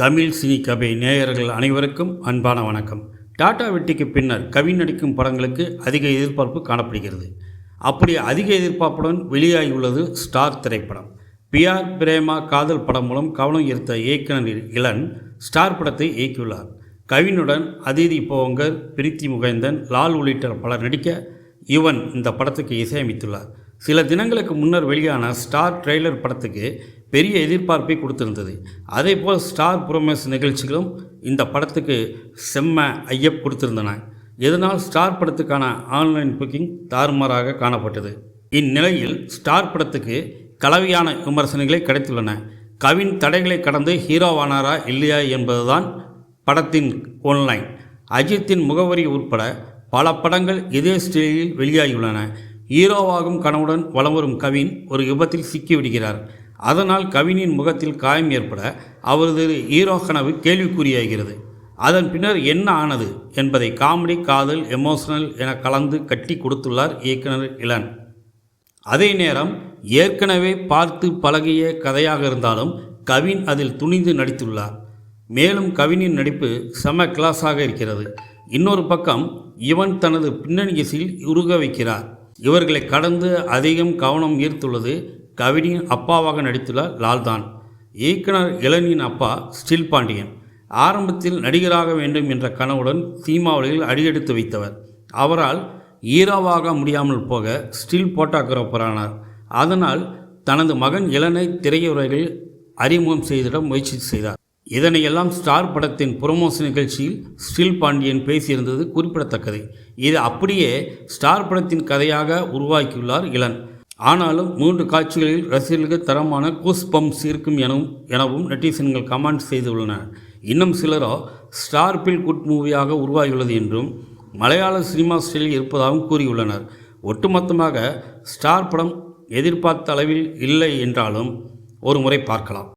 Tamil cine கபை நேயர்கள் அனைவருக்கும் அன்பான வணக்கம். டாடா வெட்டிக்கு பின்னர் கவின் நடிக்கும் படங்களுக்கு அதிக எதிர்பார்ப்பு காணப்படுகிறது. அப்படி அதிக எதிர்பார்ப்புடன் வெளியாகியுள்ளது ஸ்டார் திரைப்படம். பிஆர் பிரேமா காதல் படம் மூலம் கவனம் ஈர்த்த இயக்குனர் இளன் ஸ்டார் படத்தை இயக்கியுள்ளார். கவினுடன் அதிதி போங்கர் பிரித்தி முகேந்தன் லால் உள்ளிட்ட பலர் நடிக்க இவன் இந்த படத்துக்கு இசையமைத்துள்ளார். சில தினங்களுக்கு முன்னர் வெளியான ஸ்டார் ட்ரெய்லர் படத்துக்கு பெரிய எதிர்பார்ப்பை கொடுத்திருந்தது. அதேபோல் ஸ்டார் புரோமேஸ் நிகழ்ச்சிகளும் இந்த படத்துக்கு செம்ம ஐயப் கொடுத்திருந்தன. இதனால் ஸ்டார் படத்துக்கான ஆன்லைன் புக்கிங் தாறுமாறாக காணப்பட்டது. இந்நிலையில் ஸ்டார் படத்துக்கு கலவையான விமர்சனங்களே கிடைத்துள்ளன. கவின் தடைகளை கடந்து ஹீரோவானாரா இல்லையா என்பதுதான் படத்தின் ஒன்லைன். அஜித்தின் முகவரி உட்பட பல படங்கள் இதே ஸ்டைலில் வெளியாகியுள்ளன. ஹீரோவாகும் கனவுடன் வலம் வரும் கவின் ஒரு விபத்தில் சிக்கிவிடுகிறார். அதனால் கவினின் முகத்தில் காயம் ஏற்பட அவரது ஹீரோ கனவு கேள்விக்குறியாகிறது. அதன் பின்னர் என்ன ஆனது என்பதை காமெடி காதல் எமோஷனல் என கலந்து கட்டி கொடுத்துள்ளார் இயக்குனர் இளன். அதே நேரம் ஏற்கனவே பார்த்து பழகிய கதையாக இருந்தாலும் கவின் அதில் துணிந்து நடித்துள்ளார். மேலும் கவினின் நடிப்பு செம கிளாஸாக இருக்கிறது. இன்னொரு பக்கம் இவன் தனது பின்னணி இசையில் உருக வைக்கிறார். இவர்களை கடந்து அதிகம் கவனம் ஈர்த்துள்ளது கவினியின் அப்பாவாக நடித்துள்ள லால்தான் இயக்குனர் இளனின் அப்பா ஸ்டில் பாண்டியன் ஆரம்பத்தில் நடிகராக வேண்டும் என்ற கனவுடன் சீமாவளியில் அடியெடுத்து வைத்தவர். அவரால் ஈராவாக முடியாமல் போக ஸ்டில் போட்டோகிராஃபரானார். அதனால் தனது மகன் இளனை திரையுறைகளில் அறிமுகம் செய்திட முயற்சி செய்தார். இதனையெல்லாம் ஸ்டார் படத்தின் புரமோஷன் நிகழ்ச்சியில் ஸ்டில் பாண்டியன் பேசியிருந்தது குறிப்பிடத்தக்கது. இது அப்படியே ஸ்டார் படத்தின் கதையாக உருவாக்கியுள்ளார் இளன். ஆனாலும் மூன்று காட்சிகளில் ரசிகர்களுக்கு தரமான கூஸ் பம்ப்ஸ் இருக்கும் எனவும் எனவும் நெட்டிசன்கள் கமெண்ட் செய்துள்ளனர் இன்னும் சிலரோ ஸ்டார் பில் குட் மூவியாக உருவாகியுள்ளது என்றும் மலையாள சினிமா ஸ்டைலில் இருப்பதாகவும் கூறியுள்ளனர். ஒட்டுமொத்தமாக ஸ்டார் படம் எதிர்பார்த்த அளவில் இல்லை என்றாலும் ஒரு முறை பார்க்கலாம்.